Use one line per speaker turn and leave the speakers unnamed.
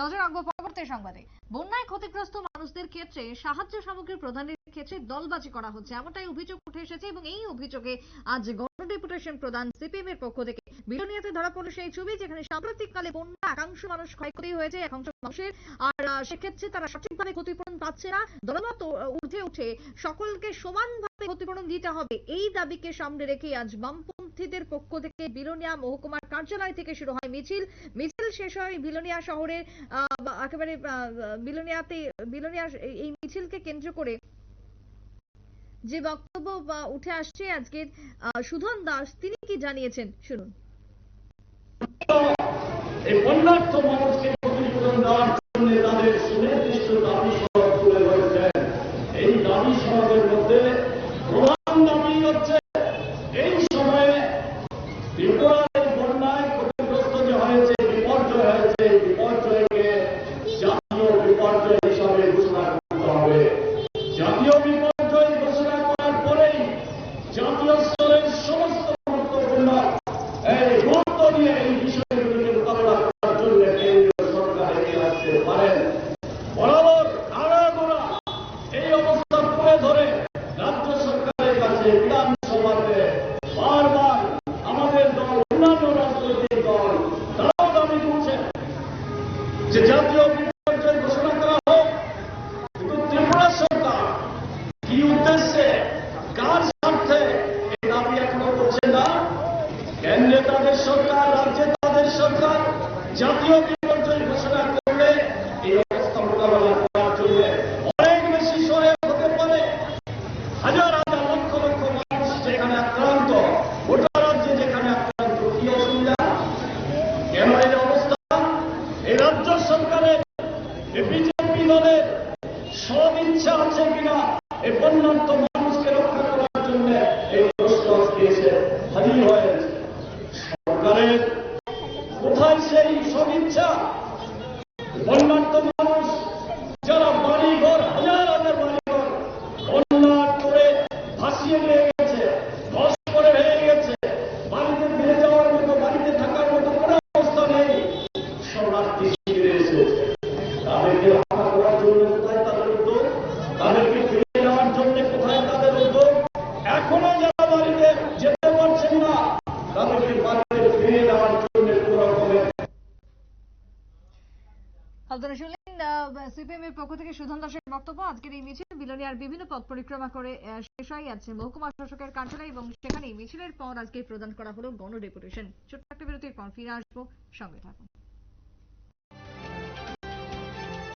নজর রাখব পরবর্তী সংবাদে। বন্যায় ক্ষতিগ্রস্ত মানুষদের ক্ষেত্রে সাহায্য সামগ্রী প্রদানের ক্ষেত্রে দলবাজি করা হচ্ছে, এমনটাই অভিযোগ উঠে এসেছে এবং এই অভিযোগে আজ গণডেপুটেশন প্রদান সিপিএম এর পক্ষ থেকে বিলোনিয়াতে ধরা পড়ল সেই ছবি যেখানে সাম্প্রতিককালে বন্যা, একাংশ মানুষ ক্ষয়ক্ষতি হয়েছে, একাংশ মানুষের। আর সেক্ষেত্রে তারা সঠিকভাবে ক্ষতিপূরণ পাচ্ছে না, দলমত উঠে উঠে সকলকে সমানভাবে ক্ষতিপূরণ দিতে হবে, এই দাবিকে সামনে রেখে আজ বামপন্থীদের পক্ষ থেকে বিলোনিয়া মহকুমার কার্যালয় থেকে শুরু হয় মিছিল। মিছিল শেষ হয় বিলোনিয়া শহরের একেবারে বিলোনিয়াতে, বিলোনিয়া এই মিছিলকে কেন্দ্র করে যে বক্তব্য উঠে আসছে আজকের সুধন দাস তিনি কি জানিয়েছেন? শুনুন।
এই মানুষকে ক্ষতিপূরণ দেওয়ার জন্য তাদের সুনির্দিষ্ট দাবি সড়ক তুলে ধরেছেন এই দাবি সড়কের মধ্যে প্রধান দাবি হচ্ছে এই সময়ে ত্রিপুরার এই বন্যায় ক্ষতিগ্রস্ত যে হয়েছে বিপর্যয় হয়েছে এই বিপর্যয়কে জাতীয় বিপর্যয় হিসাবে ঘোষণা করতে হবে জাতীয় বিপর্যয় ঘোষণা করার পরেই জাতীয় স্তরের সমস্ত গুরুত্বপূর্ণ এই গুরুত্ব নিয়ে এই বিষয়গুলিকে মোকাবেলা করার জন্য কেন্দ্রীয় সরকার এগিয়ে আসতে পারেন বরাবর আগাগোড়া এই অবস্থা তুলে ধরে রাজ্য সরকারের কাছে বিধানসভাতে বারবার আমাদের দল অন্যান্য রাজনৈতিক দল তারাও দাবি করছেন যে জাতীয় বিপর্যয় ঘোষণা করা হোক কিন্তু ত্রিপুরা সরকার কি উদ্দেশ্যে করছে জাতীয় বিপর্যয় ঘোষণা করলে এই অবস্থা মোকাবেলা করার জন্য অনেক বেশি সহায়ক হতে পারে হাজার হাজার লক্ষ লক্ষ মানুষ যেখানে আক্রান্ত গোটা রাজ্যে যেখানে আক্রান্ত কি অসুবিধা কেন এই অবস্থা এই রাজ্য সরকারের বিজেপি দলের সব ইচ্ছা আছে কিনা, এই বন্যান্ত মানুষকে রক্ষা করার জন্য এই প্রশ্ন দিয়েছে হাজির হয়েছে। সরকারের কোথায় সেই সব ইচ্ছা বন্যার্থ মানুষ যারা বাড়ি ঘর হাজার হাজার বাড়ি ঘর বন্যার করে ভাসিয়ে নিয়ে গেছে ধস করে ভেঙে গেছে বাড়িতে ফিরে যাওয়ার মতো বাড়িতে থাকার মতো কোনো অবস্থা নেই শরণার্থী শিবিরে এসেছে তাদেরকে রক্ষা করার জন্য কোথায় তাদের উদ্যোগ তাদেরকে ফিরে যাওয়ার জন্য কোথায় তাদের উদ্যোগ এখনও যারা বাড়িতে যেতে পারছেন না তাদেরকে বাড়িতে ফিরে যাওয়ার জন্য কোন রকমের
এর পক্ষ থেকে বক্তব্য। আজকের এই মিছিল বিভিন্ন পথ পরিক্রমা করে শেষ হয়ে যাচ্ছে মহকুমা শাসকের কার্যালয় এবং সেখানে মিছিলের পর আজকে প্রদান করা হলো গণ ছোট্ট একটা বিরতির পর ফিরে আসব। সঙ্গে থাকুন।